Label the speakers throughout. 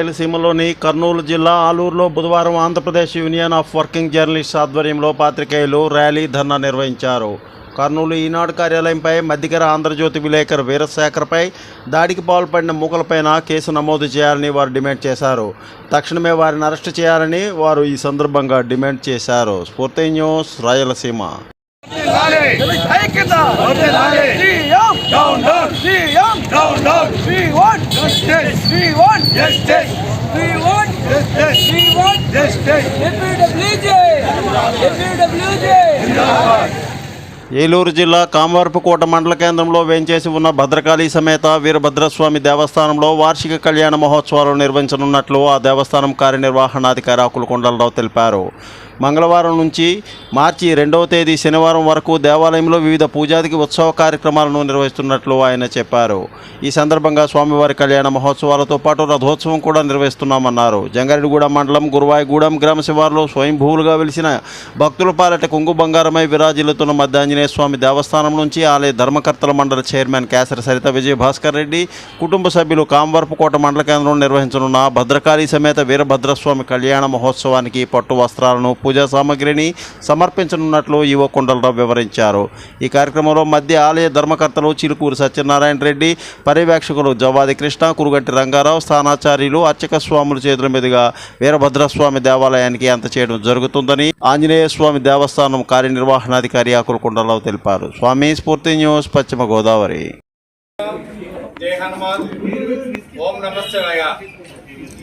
Speaker 1: రాయలసీమలోని కర్నూలు జిల్లా ఆలూరులో బుధవారం Andhra Pradesh union of working journalist ఆధ్వర్యంలో పాత్రికేయులు ర్యాలీ ధర్నా నిర్వహించారు. కర్నూలు ఈనాడు కార్యాలయంపై మధ్యకర ఆంధ్రజ్యోతి విలేకరు వీరశేఖర్పై దాడికి పాల్పడిన మూకలపైన కేసు నమోదు చేయాలని వారు డిమాండ్ చేశారు. తక్షణమే వారిని అరెస్టు చేయాలని వారు ఈ సందర్భంగా డిమాండ్ చేశారు. Spoorthi news Rayalaseema.
Speaker 2: Justice, justice, justice, justice.
Speaker 1: Eluru జిల్లా కామవరపుకోట మండల కేంద్రంలో వేంచేసి ఉన్న భద్రకాళి సమేత వీరభద్రస్వామి దేవస్థానంలో వార్షిక కళ్యాణ మహోత్సవాలు నిర్వహించనున్నట్లు ఆ దేవస్థానం కార్యనిర్వహణాధికారి ఆకుల కొండలరావు తెలిపారు. మంగళవారం నుంచి మార్చి రెండవ తేదీ శనివారం వరకు దేవాలయంలో వివిధ పూజాదికి ఉత్సవ కార్యక్రమాలను నిర్వహిస్తున్నట్లు ఆయన చెప్పారు. ఈ సందర్భంగా స్వామివారి కళ్యాణ మహోత్సవాలతో పాటు రథోత్సవం కూడా నిర్వహిస్తున్నామన్నారు. జంగారెడ్డిగూడెం మండలం గురువాయిగూడెం గ్రామ శివారులో స్వయంభూవులుగా వెలిసిన భక్తుల పాలట కుంగు బంగారమై విరాజిల్లుతున్న మధ్యాంజనేయ స్వామి దేవస్థానం నుంచి ఆలయ ధర్మకర్తల మండలి చైర్మన్ కేసరి సరిత విజయ భాస్కర్ రెడ్డి కుటుంబ సభ్యులు కామవరపుకోట మండల కేంద్రంలో నిర్వహించనున్న భద్రకాళి సమేత వీరభద్రస్వామి కళ్యాణ మహోత్సవానికి పట్టు వస్త్రాలను పూజా సామగ్రిని సమర్పించనున్నట్లు ఈవో కొండలరావు వివరించారు. ఈ కార్యక్రమంలో మధ్య ఆలయ ధర్మకర్తలు చిలుకూరు సత్యనారాయణ రెడ్డి పర్యవేక్షకులు జవాది కృష్ణ కురుగంటి రంగారావు స్థానాచార్యులు అర్చక స్వాముల చేతుల మీదుగా వీరభద్రస్వామి దేవాలయానికి అంత చేయడం జరుగుతుందని ఆంజనేయ స్వామి దేవస్థానం కార్యనిర్వహణాధికారి ఆకుల కొండలరావు తెలిపారు. స్వామి స్ఫూర్తి న్యూస్ పశ్చిమ గోదావరి.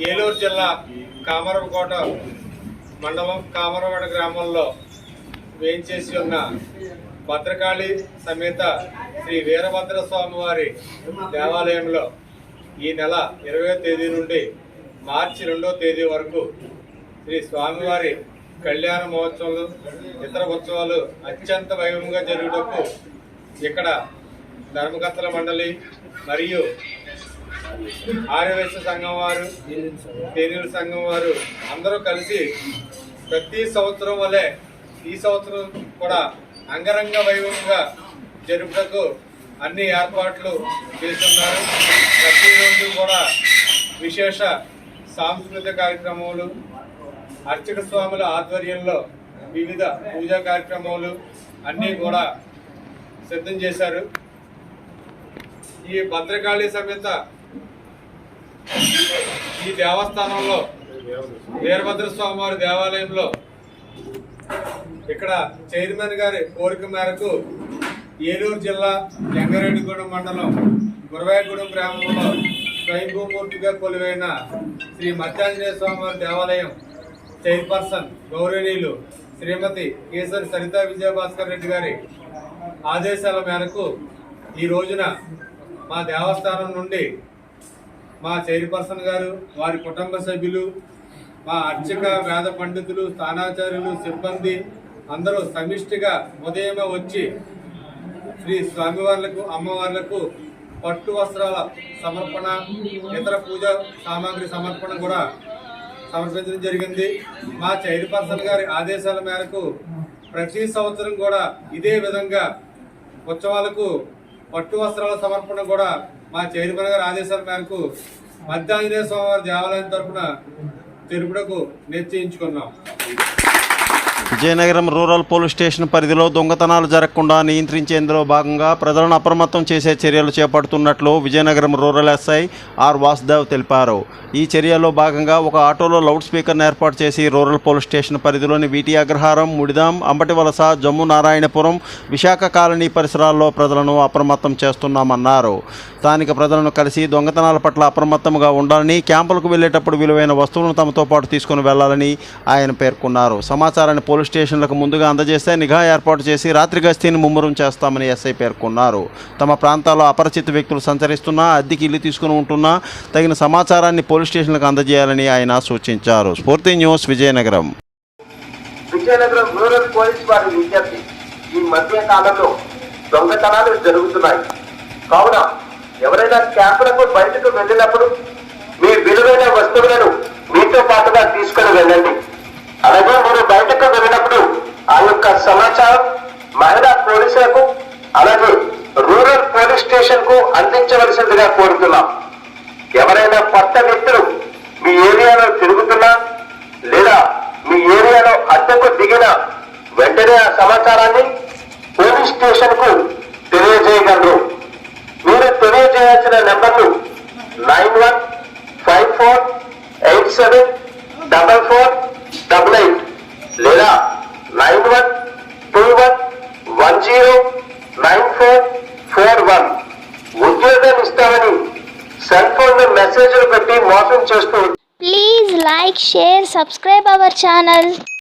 Speaker 2: ఏలూరు జిల్లా కామరకోట మండలం కామరవాడ గ్రామంలో వేయించేసి ఉన్న భద్రకాళి సమేత శ్రీ వీరభద్ర స్వామివారి దేవాలయంలో ఈ నెల ఇరవై తేదీ నుండి మార్చి రెండో తేదీ వరకు శ్రీ స్వామివారి కళ్యాణ మహోత్సవాలు ఇతర ఉత్సవాలు అత్యంత వైభవంగా జరుగుటకు ఇక్కడ ధర్మకర్తల మండలి మరియు ఆర్యవేశ సంఘం వారు తేనీల సంఘం వారు అందరూ కలిసి ప్రతి సంవత్సరం వలె ఈ సంవత్సరం కూడా అంగరంగ వైభవంగా జరుపుటకు అన్ని ఏర్పాట్లు చేస్తున్నారు. ప్రతిరోజు కూడా విశేష సాంస్కృతిక కార్యక్రమాలు అర్చక స్వాముల ఆధ్వర్యంలో వివిధ పూజా కార్యక్రమాలు అన్నీ కూడా సిద్ధం చేశారు. ఈ భద్రకాళి సమేత ఈ దేవస్థానంలో వీరభద్ర స్వామివారి దేవాలయంలో ఇక్కడ చైర్మన్ గారి కోరిక మేరకు ఏలూరు జిల్లా జంగారెడ్డిగూడెం మండలం గురవాయగూడెం గ్రామంలో స్వయంభూమూర్తిగా కొలువైన శ్రీ మత్యాంజనేయ స్వామివారి దేవాలయం చైర్పర్సన్ గౌరవనీయులు శ్రీమతి కేసరి సరితా విజయభాస్కర్ రెడ్డి గారి ఆదేశాల మేరకు ఈ రోజున మా దేవస్థానం నుండి మా చైర్పర్సన్ గారు వారి కుటుంబ సభ్యులు మా అర్చక వేద పండితులు స్థానాచార్యులు సిబ్బంది అందరూ సమిష్టిగా ఉదయమే వచ్చి శ్రీ స్వామివార్లకు అమ్మవార్లకు పట్టు వస్త్రాల సమర్పణ ఇతర పూజ సామాగ్రి సమర్పణ కూడా సమర్పించడం జరిగింది. మా చైర్పర్సన్ గారి ఆదేశాల మేరకు ప్రతి సంవత్సరం కూడా ఇదే విధంగా ఉత్సవాలకు పట్టు వస్త్రాల సమర్పణ కూడా మా చైర్మన్ గారి ఆదేశాల మేరకు మధ్యాంజనేయ స్వామివారి దేవాలయం తరఫున తెలుపుటకు నిశ్చయించుకున్నాం.
Speaker 1: విజయనగరం రూరల్ పోలీస్ స్టేషన్ పరిధిలో దొంగతనాలు జరగకుండా నియంత్రించేందులో భాగంగా ప్రజలను అప్రమత్తం చేసే చర్యలు చేపడుతున్నట్లు Vizianagaram rural SI R Vasudev తెలిపారు. ఈ చర్యలో భాగంగా ఒక ఆటోలో లౌడ్ స్పీకర్ను ఏర్పాటు చేసి రూరల్ పోలీస్ స్టేషన్ పరిధిలోని వీటి అగ్రహారం ముడిదాం అంబటివలస జమ్ము నారాయణపురం విశాఖ కాలనీ పరిసరాల్లో ప్రజలను అప్రమత్తం చేస్తున్నామన్నారు. స్థానిక ప్రజలను కలిసి దొంగతనాల పట్ల అప్రమత్తంగా ఉండాలని క్యాంపులకు వెళ్ళేటప్పుడు విలువైన వస్తువులను తమతో పాటు తీసుకుని వెళ్ళాలని ఆయన పేర్కొన్నారు. సమాచారాన్ని పోలీస్ స్టేషన్లకు ముందుగా అందజేస్తే నిఘా ఏర్పాటు చేసి రాత్రి గస్తీని ముమ్మరం చేస్తామని ఎస్ఐ పేర్కొన్నారు. తమ ప్రాంతాల్లో అపరిచిత వ్యక్తులు సంచరిస్తున్నా అద్దెకి ఇల్లు తీసుకుని ఉంటున్నా తగిన సమాచారాన్ని పోలీస్ స్టేషన్లకు అందజేయాలని ఆయన సూచించారు. Spoorthi news Vizianagaram.
Speaker 3: Vizianagaram rural police వారి విజ్ఞప్తి. ఈ మధ్య కాలంలో దొంగతనాలు జరుగుతున్నాయి. కావున ఎవరైనా క్యాంపులకు బయటకు వెళ్ళినప్పుడు మీ విలువైన వస్తువులను మీతో పాటుగా తీసుకుని వెళ్ళండి. అలాగే మీరు బయటకు వెళ్ళినప్పుడు ఆ యొక్క సమాచారం మహిళా పోలీసులకు అలాగే రూరల్ పోలీస్ స్టేషన్కు అందించవలసిందిగా కోరుతున్నాం. ఎవరైనా కొత్త వ్యక్తులు మీ ఏరియాలో తిరుగుతున్నా లేదా మీ ఏరియాలో అద్దెకు దిగిన వెంటనే ఆ సమాచారాన్ని పోలీస్ స్టేషన్కు తెలియజేయగలరు. మీరు తెలియజేయాల్సిన నెంబర్లు nine one five four eight seven double four double eight లేదా nine one two one one zero nine four four one ఉద్యోగం ఇస్తామని సెల్ ఫోన్ మెసేజ్లు పెట్టి మోసం చేస్తూ
Speaker 4: Please like, share, subscribe our channel.